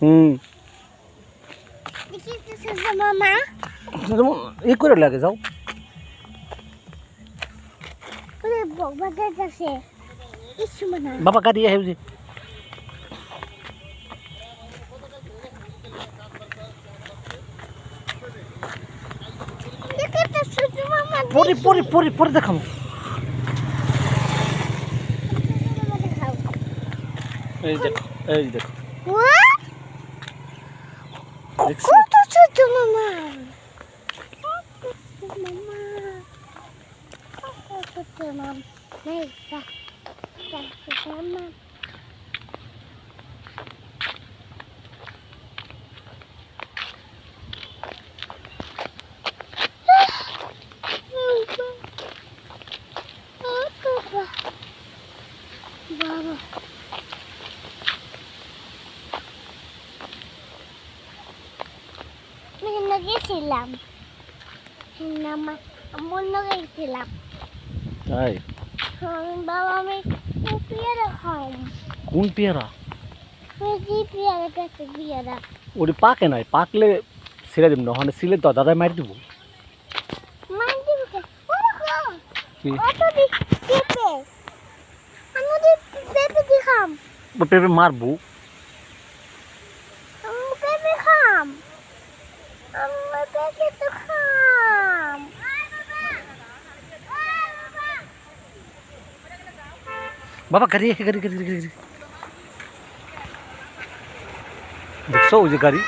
হুম। ই করে লাগে যাও। বাবা দেখিতেছো মামা পরে পরে পরে পরে দেখাবো এই দেখো। এই দেখো। কত ছোট মামা কত মামা কত ছোট মামা গেছিলাম বন্য গেছিলাম তাই? বাবা আমি পেয়ারা খাম কোন পেয়ারা? পেয়ারা ওটি পাকে নাই পাকলে ছেড়ে দিব না ওখানে ছিলে তো দাদাই মারি দিব। পেঁপে মারবো। বাবা গাড়ি আছে গাড়ি গাড়ি গাড়ি গাড়ি। দেখছো ওই যে গাড়ি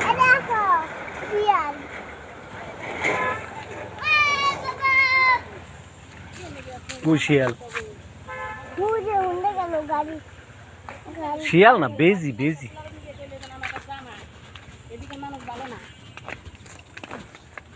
এই দেখো পিয়ার ওই শিয়াল ঘুরে উন্ডে গেল গাড়ি গাড়ি শিয়াল না বেজি বেজি এদিকে মানুষ ভালো না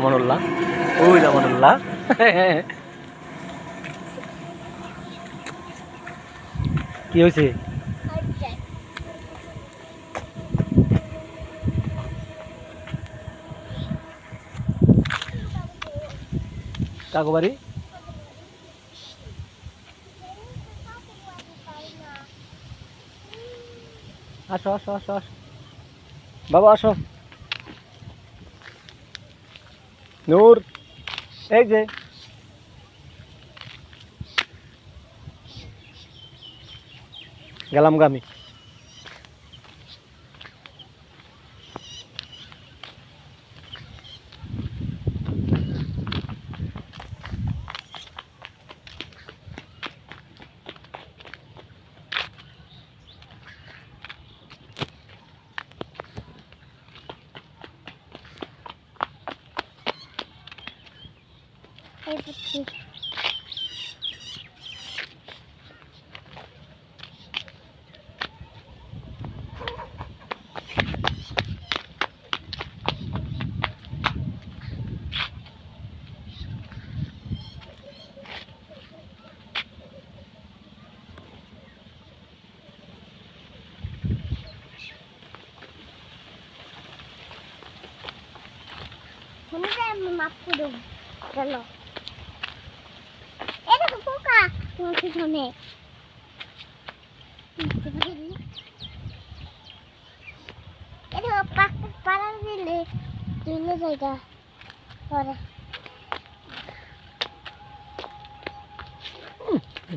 আমানুল্লাহ ওই যে আমানুল্লাহ কি হয়েছে? কাকু বাড়ি? আসো আসো আসো আসো। বাবা আসো। নূর এই যে। গেলাম গামি 할부치 혼자만 앞으로 달라. তোমার পিছনে এই দেখো পাকা পাড়া দিলে দিলে জায়গা পরে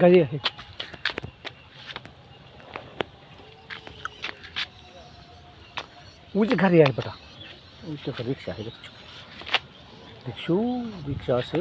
গাড়ি আছে ওই যে গাড়ি আছে বেটা ওই তো রিক্সা আছে দেখছো দেখছো রিক্সা আছে